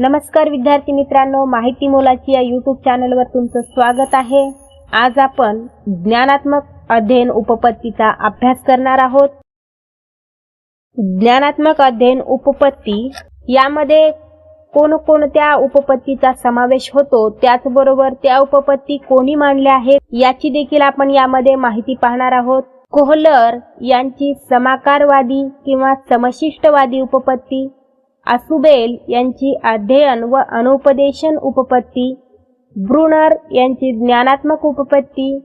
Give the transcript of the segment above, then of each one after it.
नमस्कार विद्यार्थी मित्रांनो माहिती मोलाची या युट्यूब चॅनलवर तुमचं स्वागत आहे. आज आपण ज्ञानात्मक अध्ययन उपपत्तीचा अभ्यास करणार आहोत. ज्ञानात्मक अध्ययन उपपत्ती यामध्ये कोणकोणत्या उपपत्तीचा समावेश होतो त्याचबरोबर त्या उपपत्ती कोणी मांडल्या आहेत याची देखील आपण यामध्ये माहिती पाहणार आहोत. कोहलर यांची समाकारवादी किंवा समशिष्टवादी उपपत्ती आसुबेल यांची अध्ययन व अनुपदेशन उपपत्ती ब्रुनर यांची ज्ञानात्मक उपपत्ती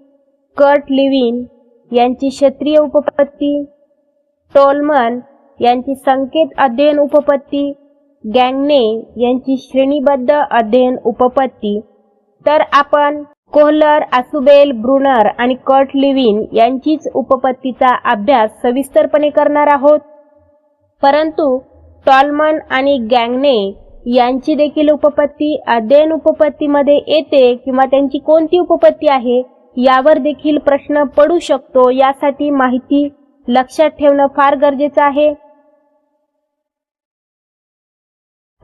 कर्ट लिविन यांची क्षत्रिय उपपत्ती टोलमन यांची संकेत अध्ययन उपपत्ती गँगने यांची श्रेणीबद्ध अध्ययन उपपत्ती. तर आपण कोहलर आसुबेल ब्रुनर आणि कर्ट लिविन यांचीच उपपत्तीचा अभ्यास सविस्तरपणे करणार आहोत. परंतु टॉलमन आणि गँगने यांची देखील उपपत्ती अध्ययन उपपत्तीमध्ये येते किंवा त्यांची कोणती उपपत्ती आहे यावर देखील प्रश्न पडू शकतो. यासाठी माहिती लक्षात ठेवणं फार गरजेचं आहे.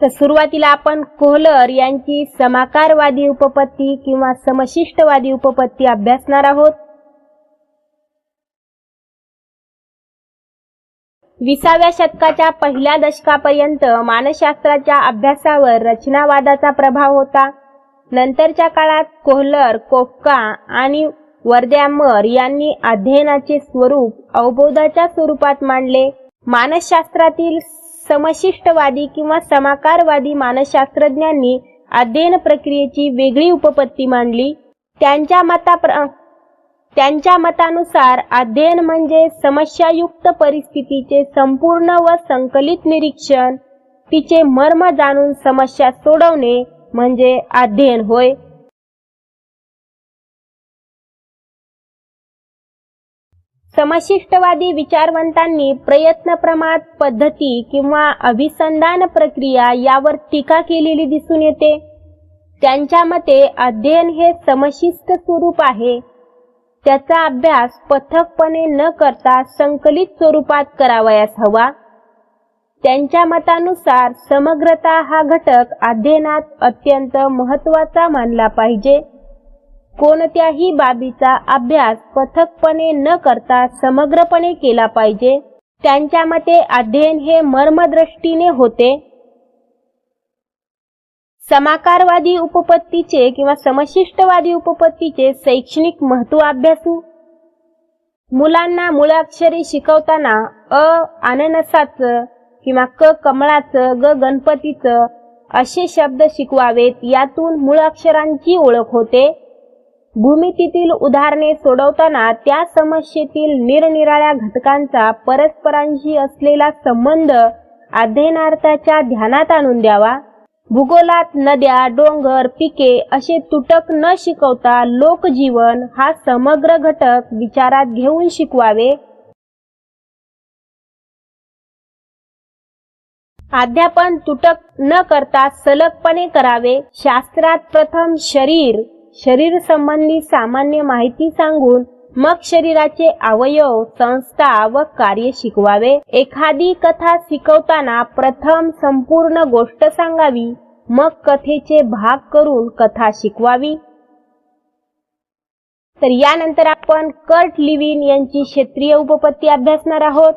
तर सुरुवातीला आपण कोहलर यांची समाकारवादी उपपत्ती किंवा समशिष्टवादी उपपत्ती अभ्यासणार आहोत. विसाव्या शतकाच्या पहिल्या दशकापर्यंत मानसशास्त्राच्या अभ्यासावर रचनावादाचा प्रभाव होता. नंतरच्या काळात कोहलर कोफका आणि वर्द्यामर यांनी अध्ययनाचे स्वरूप अवबोधाच्या स्वरूपात मांडले. मानसशास्त्रातील समशिष्टवादी किंवा समाकारवादी मानसशास्त्रज्ञांनी अध्ययन प्रक्रियेची वेगळी उपपत्ती मांडली. त्यांच्या मता त्यांच्या मतानुसार अध्ययन म्हणजे समस्यायुक्त परिस्थितीचे संपूर्ण व संकलित निरीक्षण तिचे मर्म जाणून समस्या सोडवणे म्हणजे अध्ययन होय. समशिष्टवादी विचारवंतांनी प्रयत्न प्रयत्नप्रमाद पद्धती किंवा अभिसंधान प्रक्रिया यावर टीका केलेली दिसून येते. त्यांच्या मते अध्ययन हे समशिष्ट स्वरूप आहे. त्याचा अभ्यास पथकपणे न करता संकलित स्वरूपात करावयास हवा. त्यांच्या मतानुसार समग्रता हा घटक अध्ययनात अत्यंत महत्त्वाचा मानला पाहिजे. कोणत्याही बाबीचा अभ्यास पथकपणे न करता समग्रपणे केला पाहिजे. त्यांच्या मते अध्ययन हे मर्मदृष्टीने होते. समाकारवादी उपपत्तीचे किंवा समशिष्टवादी उपपत्तीचे शैक्षणिक महत्त्व अभ्यासू. मुलांना मुळाक्षरे शिकवताना अ अननसाचं किंवा क कमळाचं ग गणपतीचं असे शब्द शिकवावेत यातून मुळाक्षरांची ओळख होते. भूमितीतील उदाहरणे सोडवताना त्या समस्येतील निरनिराळ्या घटकांचा परस्परांशी असलेला संबंध अध्ययनार्थाच्या ध्यानात आणून द्यावा. भूगोलात नद्या डोंगर पिके असे तुटक न शिकवता लोकजीवन हा समग्र घटक विचारात घेऊन शिकवावे. अध्यापन तुटक न करता सलगपणे करावे. शास्त्रात प्रथम शरीर शरीर संबंधी सामान्य माहिती सांगून मग शरीराचे अवयव संस्था व कार्य शिकवावे. एखादी कथा शिकवताना प्रथम संपूर्ण गोष्ट सांगावी. मग कथेचे भाग करून कथा शिकवावी. तर यानंतर आपण कर्ट लिव्हिन यांची क्षेत्रीय उपपत्ती अभ्यासणार आहोत.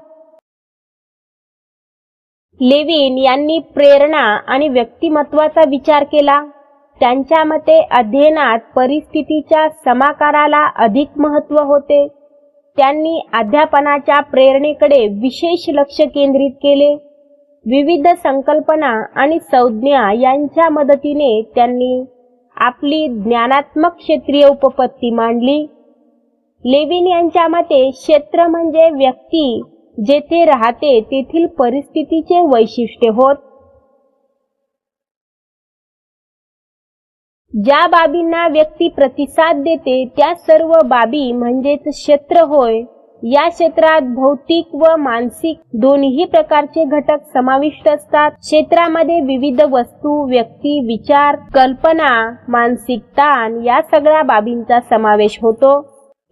लेविन यांनी प्रेरणा आणि व्यक्तिमत्वाचा विचार केला. त्यांच्या मते अध्ययनात परिस्थितीच्या समाकाराला अधिक महत्त्व होते. त्यांनी अध्यापनाच्या प्रेरणेकडे विशेष लक्ष केंद्रित केले. विविध संकल्पना आणि संज्ञा यांच्या मदतीने त्यांनी आपली ज्ञानात्मक क्षेत्रीय उपपत्ती मांडली. लेविन यांच्या मते क्षेत्र म्हणजे व्यक्ती जेथे राहते तेथील परिस्थितीचे वैशिष्ट्य होत. ज्या बाबींना व्यक्ती प्रतिसाद देते त्या सर्व बाबी म्हणजेच क्षेत्र होय या क्षेत्रात भौतिक व मानसिक दोन्ही प्रकारचे घटक समाविष्ट असतात. क्षेत्रामध्ये विविध वस्तू व्यक्ती विचार कल्पना मानसिक ताण या सगळ्या बाबींचा समावेश होतो.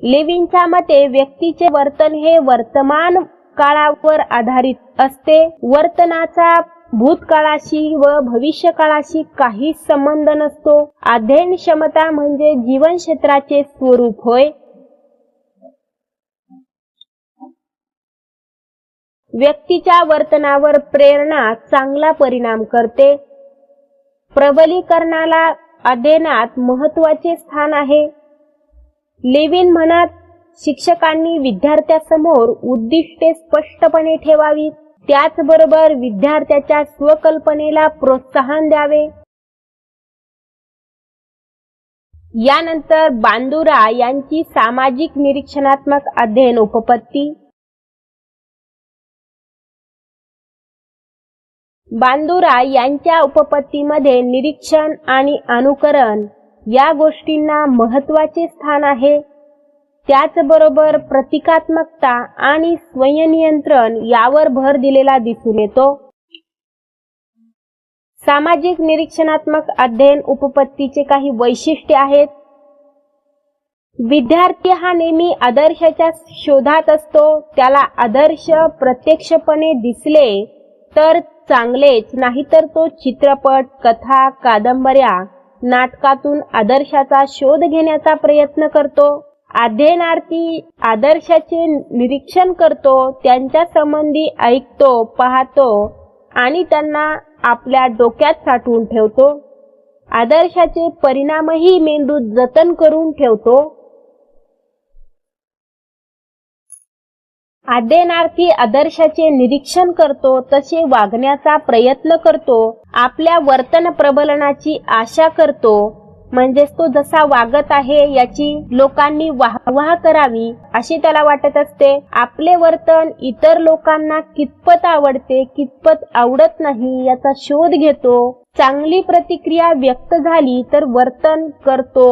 लेविनच्या मते व्यक्तीचे वर्तन हे वर्तमान काळावर आधारित असते. वर्तनाचा भूतकाळाशी व भविष्यकाळाशी काहीच संबंध नसतो. अध्ययन क्षमता म्हणजे जीवन क्षेत्राचे स्वरूप होय. व्यक्तीच्या वर्तनावर प्रेरणा चांगला परिणाम करते. प्रबलीकरणाला अध्ययनात महत्त्वाचे स्थान आहे. लेविन म्हणत शिक्षकांनी विद्यार्थ्यासमोर उद्दिष्टे स्पष्टपणे ठेवावी. त्याचबरोबर विद्यार्थ्याच्या स्वकल्पनेला प्रोत्साहन द्यावे. यानंतर बांदुरा यांची सामाजिक निरीक्षणात्मक अध्ययन उपपत्ती. बांदुरा यांच्या उपपत्तीमध्ये निरीक्षण आणि अनुकरण या गोष्टींना महत्त्वाचे स्थान आहे. त्याचबरोबर प्रतिकात्मकता आणि स्वयंनियंत्रण यावर भर दिलेला दिसून येतो. सामाजिक निरीक्षणात्मक अध्ययन उपपत्तीचे काही वैशिष्ट्य आहेत. विद्यार्थी हा नेहमी आदर्शाच्या शोधात असतो. त्याला आदर्श प्रत्यक्षपणे दिसले तर चांगलेच नाहीतर तो चित्रपट कथा कादंबऱ्या नाटकातून आदर्शाचा शोध घेण्याचा प्रयत्न करतो. अध्ययनार्थी आदर्शाचे निरीक्षण करतो त्यांच्या संबंधी ऐकतो पाहतो आणि त्यांना आपल्या डोक्यात साठवून ठेवतो. आदर्शाचे परिणामही मेंदूत जतन करून ठेवतो. अध्ययनार्थी आदर्शाचे निरीक्षण करतो तसे वागण्याचा प्रयत्न करतो आपल्या वर्तन प्रबलनाची आशा करतो म्हणजेच तो जसा वागत आहे याची लोकांनी वाहवाह करावी अशी त्याला वाटत असते. आपले वर्तन इतर लोकांना कितपत आवडते कितपत आवडत नाही याचा शोध घेतो. चांगली प्रतिक्रिया व्यक्त झाली तर वर्तन करतो.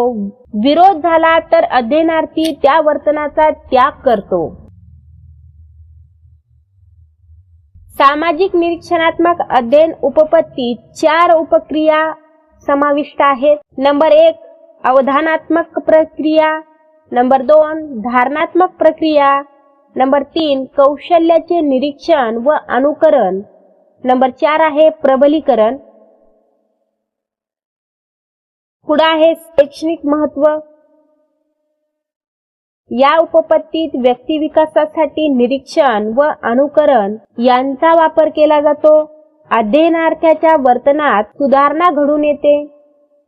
विरोध झाला तर अध्ययनार्थी त्या वर्तनाचा त्याग करतो. सामाजिक निरीक्षणात्मक अध्ययन उपपत्ती चार उपक्रिया समाविष्ट आहेत. नंबर एक अवधानात्मक प्रक्रिया. नंबर दोन धारणात्मक प्रक्रिया. नंबर तीन कौशल्याचे निरीक्षण व अनुकरण. नंबर चार आहे प्रबलीकरण. पुढे आहे शैक्षणिक महत्त्व. या उपपत्तीत व्यक्ती विकासासाठी निरीक्षण व अनुकरण यांचा वापर केला जातो. अध्ययनार्थ्याच्या वर्तनात सुधारणा घडून येते.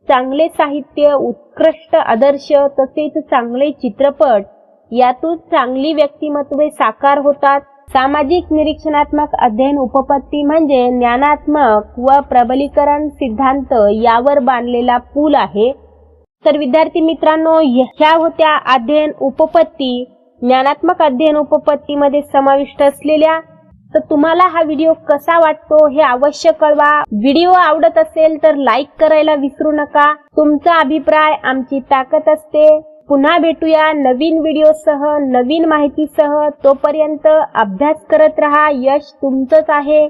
चांगले साहित्य उत्कृष्ट आदर्श तसेच चांगले चित्रपट यातून चांगली व्यक्तिमत्वे साकार होतात. सामाजिक निरीक्षणात्मक अध्ययन उपपत्ती म्हणजे ज्ञानात्मक व प्रबलीकरण सिद्धांत यावर बांधलेला पूल आहे. तर विद्यार्थी मित्रांनो ह्या होत्या अध्ययन उपपत्ती. ज्ञानात्मक अध्ययन उपपत्तीमध्ये समाविष्ट असलेल्या तर तुम्हाला हा व्हिडिओ कसा वाटतो हे अवश्य कळवा. व्हिडिओ आवडत असेल तर लाईक करायला विसरू नका. तुमचा अभिप्राय आमची ताकद असते. पुन्हा भेटूया नवीन व्हिडिओ सह नवीन माहितीसह. तोपर्यंत अभ्यास करत रहा. यश तुमचंच आहे.